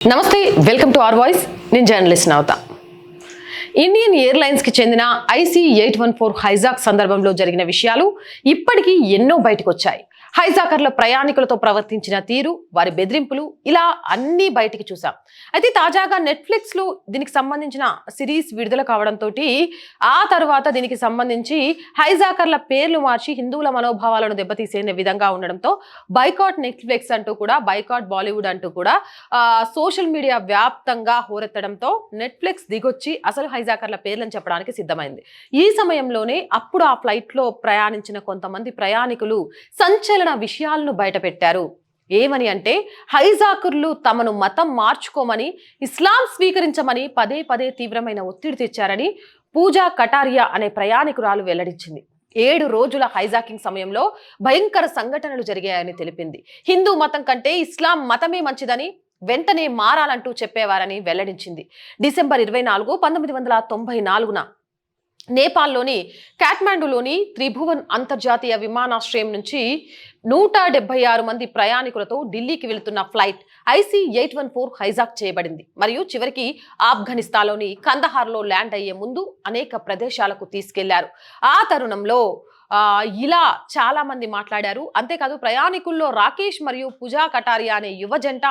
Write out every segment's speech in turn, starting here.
నమస్తే welcome to R voice. నేను journalist అవుతా ఇండియన్ ఎయిర్లైన్స్కి చెందిన IC eight one four hijack సందర్భంలో జరిగిన విషయాలు ఇప్పటికీ ఎన్నో బయటకు వచ్చాయి హైజాకర్ల ప్రయాణికులతో ప్రవర్తించిన తీరు వారి బెదిరింపులు ఇలా అన్నీ బయటికి చూసాం అయితే తాజాగా నెట్ఫ్లిక్స్లో దీనికి సంబంధించిన సిరీస్ విడుదల కావడంతో ఆ తర్వాత దీనికి సంబంధించి హైజాకర్ల పేర్లు మార్చి హిందువుల మనోభావాలను దెబ్బతీసే విధంగా ఉండడంతో బైకాట్ నెట్ఫ్లిక్స్ అంటూ కూడా బైకాట్ బాలీవుడ్ అంటూ కూడా సోషల్ మీడియా వ్యాప్తంగా హోరెత్తడంతో నెట్ఫ్లిక్స్ దిగొచ్చి అసలు హైజాకర్ల పేర్లను చెప్పడానికి సిద్ధమైంది. ఈ సమయంలోనే అప్పుడు ఆ ఫ్లైట్లో ప్రయాణించిన కొంతమంది ప్రయాణికులు సంచలన విషయాలను బయటపెట్టారు. ఏమని అంటే హైజాకర్లు తమను మతం మార్చుకోమని ఇస్లాం స్వీకరించమని పదే పదే తీవ్రమైన ఒత్తిడి తెచ్చారని పూజా కటారియా అనే ప్రయాణికురాలు వెల్లడించింది. ఏడు రోజుల హైజాకింగ్ సమయంలో భయంకర సంఘటనలు జరిగాయని తెలిపింది. హిందూ మతం కంటే ఇస్లాం మతమే మంచిదని వెంటనే మారాలంటూ చెప్పేవారని వెల్లడించింది. డిసెంబర్ ఇరవై నాలుగు పంతొమ్మిది వందల తొంభై నాలుగున నేపాల్లోని కాట్మాండులోని త్రిభువన్ అంతర్జాతీయ విమానాశ్రయం నుంచి నూట డెబ్బై ఆరు మంది ప్రయాణికులతో ఢిల్లీకి వెళుతున్న flight IC eight one four hijack చేయబడింది. మరియు చివరికి ఆఫ్ఘనిస్తాన్లోని కందహార్లో ల్యాండ్ అయ్యే ముందు అనేక ప్రదేశాలకు తీసుకెళ్ళారు. ఆ తరుణంలో ఇలా చాలా మంది మాట్లాడారు. అంతేకాదు ప్రయాణికుల్లో రాకేష్ మరియు పూజా కటారియా అనే యువ జంట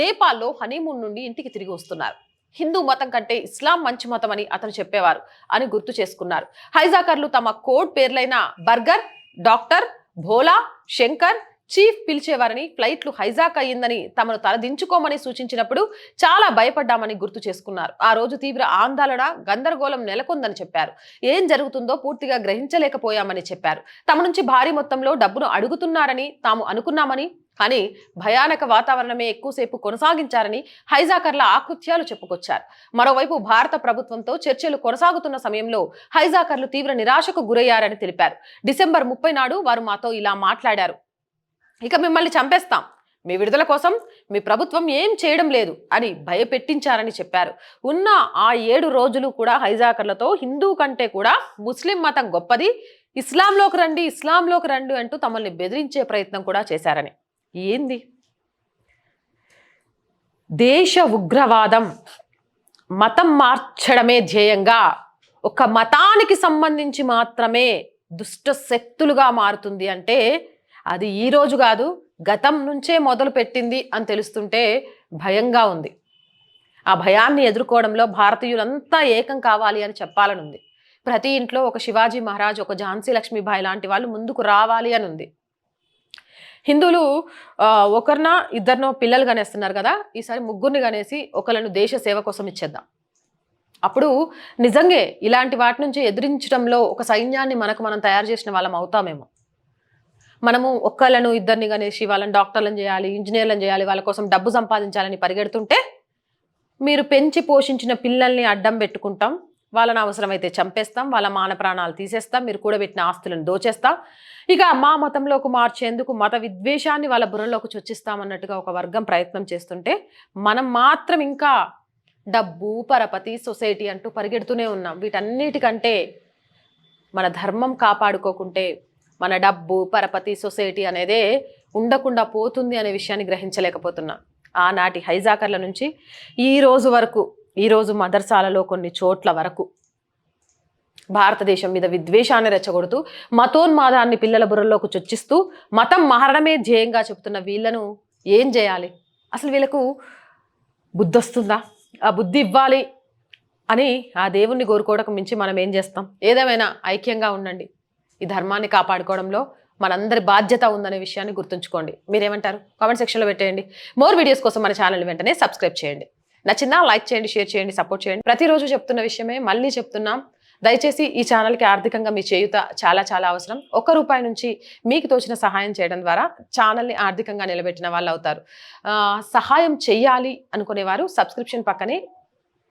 నేపాల్లో హనీమూన్ నుండి ఇంటికి తిరిగి వస్తున్నారు. హిందూ మతం కంటే ఇస్లాం మంచి మతం అని అతను చెప్పేవారు అని గుర్తు చేసుకున్నారు. హైజాకర్లు తమ code పేర్లైన burger doctor Bhola Shankar chief పిలిచేవారని ఫ్లైట్లు హైజాక్ అయ్యిందని తమను తలదించుకోమని సూచించినప్పుడు చాలా భయపడ్డామని గుర్తు చేసుకున్నారు. ఆ రోజు తీవ్ర ఆందోళన గందరగోళం నెలకొందని చెప్పారు. ఏం జరుగుతుందో పూర్తిగా గ్రహించలేకపోయామని చెప్పారు. తమ నుంచి భారీ మొత్తంలో డబ్బును అడుగుతున్నారని తాము అనుకున్నామని కానీ భయానక వాతావరణమే ఎక్కువసేపు కొనసాగించారని హైజాకర్ల ఆకృత్యాలు చెప్పుకొచ్చారు. మరోవైపు భారత ప్రభుత్వంతో చర్చలు కొనసాగుతున్న సమయంలో హైజాకర్లు తీవ్ర నిరాశకు గురయ్యారని తెలిపారు. డిసెంబర్ ముప్పై నాడు వారు మాతో ఇలా మాట్లాడారు. ఇక మిమ్మల్ని చంపేస్తాం. మీ విడుదల కోసం మీ ప్రభుత్వం ఏం చేయడం లేదు అని భయపెట్టించారని చెప్పారు. ఉన్న ఆ ఏడు రోజులు కూడా హైజాకర్లతో హిందూ కంటే కూడా ముస్లిం మతం గొప్పది. ఇస్లాంలోకి రండి ఇస్లాంలోకి రండి అంటూ తమల్ని బెదిరించే ప్రయత్నం కూడా చేశారని. ఏంది? దేశ ఉగ్రవాదం మతం మార్చడమే ధ్యేయంగా ఒక మతానికి సంబంధించి మాత్రమే దుష్ట శక్తులుగా మారుతుంది అంటే అది ఈరోజు కాదు గతం నుంచే మొదలు పెట్టింది అని తెలుస్తుంటే భయంగా ఉంది. ఆ భయాన్ని ఎదుర్కోవడంలో భారతీయులంతా ఏకం కావాలి అని చెప్పాలని ఉంది ప్రతి ఇంట్లో ఒక శివాజీ మహారాజ్ ఒక ఝాన్సీ లక్ష్మీబాయి లాంటి వాళ్ళు ముందుకు రావాలి అని ఉంది హిందువులు ఒకరినో ఒకరిన ఇద్దరినో పిల్లలు కనేస్తున్నారు కదా ఈసారి ముగ్గురిని కనేసి ఒకళ్ళను దేశ సేవ కోసం ఇచ్చేద్దాం. అప్పుడు నిజంగా ఇలాంటి వాటి నుంచి ఎదిరించడంలో ఒక సైన్యాన్ని మనకు మనం తయారు చేసిన వాళ్ళం అవుతామేమో. మనము ఒక్కళ్ళను ఇద్దరిని కనేసి వాళ్ళని డాక్టర్లను చేయాలి ఇంజనీర్లను చేయాలి వాళ్ళ కోసం డబ్బు సంపాదించాలని పరిగెడుతుంటే మీరు పెంచి పోషించిన పిల్లల్ని అడ్డం పెట్టుకుంటాం. వాళ్ళని అవసరమైతే చంపేస్తాం వాళ్ళ మాన ప్రాణాలు తీసేస్తాం మీరు కూడబెట్టిన ఆస్తులను దోచేస్తాం. ఇక మా మతంలోకి మార్చేందుకు మత విద్వేషాన్ని వాళ్ళ బుర్రలోకి చొచ్చిస్తామన్నట్టుగా ఒక వర్గం ప్రయత్నం చేస్తుంటే మనం మాత్రం ఇంకా డబ్బు పరపతి సొసైటీ అంటూ పరిగెడుతూనే ఉన్నాం. వీటన్నిటికంటే మన ధర్మం కాపాడుకోకుంటే మన డబ్బు పరపతి సొసైటీ అనేదే ఉండకుండా పోతుంది అనే విషయాన్ని గ్రహించలేకపోతున్నా. ఆనాటి హైజాకర్ల నుంచి ఈ రోజు వరకు ఈరోజు మదర్సాలలో కొన్ని చోట్ల వరకు భారతదేశం మీద విద్వేషాన్ని రెచ్చగొడుతూ మతోన్మాదాన్ని పిల్లల బుర్రలోకి చొచ్చిస్తూ మతం మారడమే ధ్యేయంగా చెబుతున్న వీళ్ళను ఏం చేయాలి? అసలు వీళ్ళకు బుద్ధి వస్తుందా ఆ బుద్ధి ఇవ్వాలి అని ఆ దేవుణ్ణి కోరుకోవడం మించి మనం ఏం చేస్తాం? ఏదేమైనా ఐక్యంగా ఉండండి. ఈ ధర్మాన్ని కాపాడుకోవడంలో మనందరి బాధ్యత ఉందనే విషయాన్ని గుర్తుంచుకోండి. మీరేమంటారు? కామెంట్ సెక్షన్లో పెట్టేయండి. మోర్ వీడియోస్ కోసం మన ఛానల్ వెంటనే సబ్స్క్రైబ్ చేయండి. నచ్చిందా లైక్ చేయండి షేర్ చేయండి సపోర్ట్ చేయండి. ప్రతిరోజు చెప్తున్న విషయమే మళ్ళీ చెప్తున్నాం. దయచేసి ఈ ఛానల్కి ఆర్థికంగా మీ చేయుత చాలా చాలా అవసరం. ఒక్క రూపాయి నుంచి మీకు తోచిన సహాయం చేయడం ద్వారా ఛానల్ని ఆర్థికంగా నిలబెట్టిన వాళ్ళు అవుతారు సహాయం చేయాలి అనుకునేవారు సబ్స్క్రిప్షన్ పక్కనే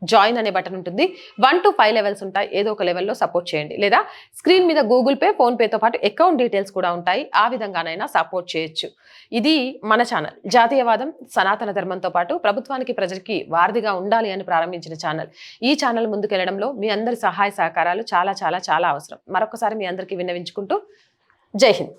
జాయిన్ అనే బటన్ ఉంటుంది. వన్ టు ఫైవ్ లెవెల్స్ ఉంటాయి. ఏదో ఒక లెవెల్లో సపోర్ట్ చేయండి. లేదా స్క్రీన్ మీద గూగుల్ పే ఫోన్పేతో పాటు అకౌంట్ డీటెయిల్స్ కూడా ఉంటాయి. ఆ విధంగానైనా సపోర్ట్ చేయొచ్చు. ఇది మన ఛానల్. జాతీయవాదం సనాతన ధర్మంతో పాటు ప్రభుత్వానికి ప్రజలకి వారధిగా ఉండాలి అని ప్రారంభించిన ఛానల్. ఈ ఛానల్ ముందుకెళ్ళడంలో మీ అందరి సహాయ సహకారాలు చాలా చాలా చాలా అవసరం. మరొకసారి మీ అందరికీ విన్నవించుకుంటూ జై హింద్.